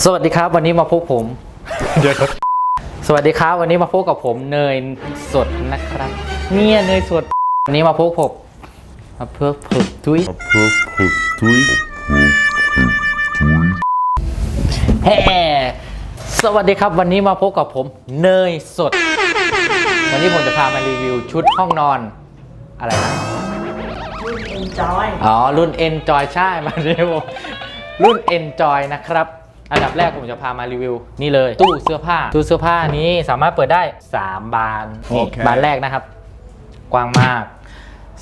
สวัสดีครับ วันนี้มาพบผม เดี๋ยวสวัสดีครับ วันนี้มาพบกับผมเนยสดนะครับ เนี่ยเนยสดวันนี้มาพบผมมาเพิ่มผมทุยแฮ่สวัสดีครับ วันนี้มาพบกับผมเนยสด วันนี้ผมจะพามารีวิวชุดห้องนอน อะไรนะ enjoy อ๋อ รุ่น Enjoy ใช่มาเร็วรุ่น Enjoy นะครับ อันดับแรกผมจะพามารีวิว นี่เลย ตู้เสื้อผ้า ตู้เสื้อผ้านี้สามารถเปิดได้ 3 บานนี่โอเคบานแรกนะครับ กว้างมาก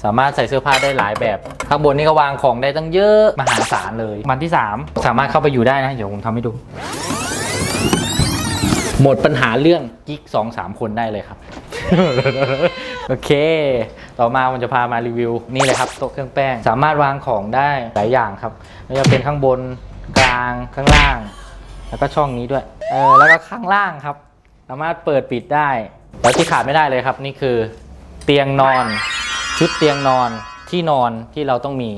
สามารถใส่เสื้อผ้าได้หลายแบบ ข้างบนนี่ก็วางของได้ตั้งเยอะมหาศาลเลยบานที่ 3 สามารถเข้าไปอยู่ได้นะเดี๋ยวผมทำให้ดูหมดปัญหาเรื่องกิ๊กสองสามคนได้เลยครับ โอเค ต่อมาผมจะพามารีวิว นี่เลยครับโต๊ะเครื่องแป้ง สามารถวางของได้หลายอย่างครับไม่ว่าจะเป็นข้างบน กลางข้างล่าง แล้วก็ช่องนี้ด้วยเออแล้วก็ข้างล่างครับ สามารถเปิดปิดได้แล้วที่ขาดไม่ได้เลยครับ นี่คือเตียงนอน ชุดเตียงนอนที่นอนที่เราต้องมี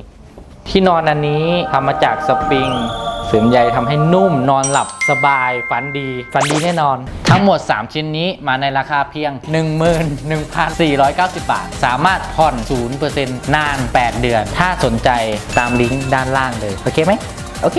ที่นอนอันนี้ทำมาจากสปริงเสริมใยทำให้นุ่มนอนหลับสบาย ฝันดี ฝันดีแน่นอน ทั้งหมด 3 ชิ้นนี้มาในราคาเพียง 11,490 บาท สามารถผ่อน 0%นาน 8 เดือน ถ้าสนใจตามลิงก์ด้านล่างเลย โอเคไหม โอเค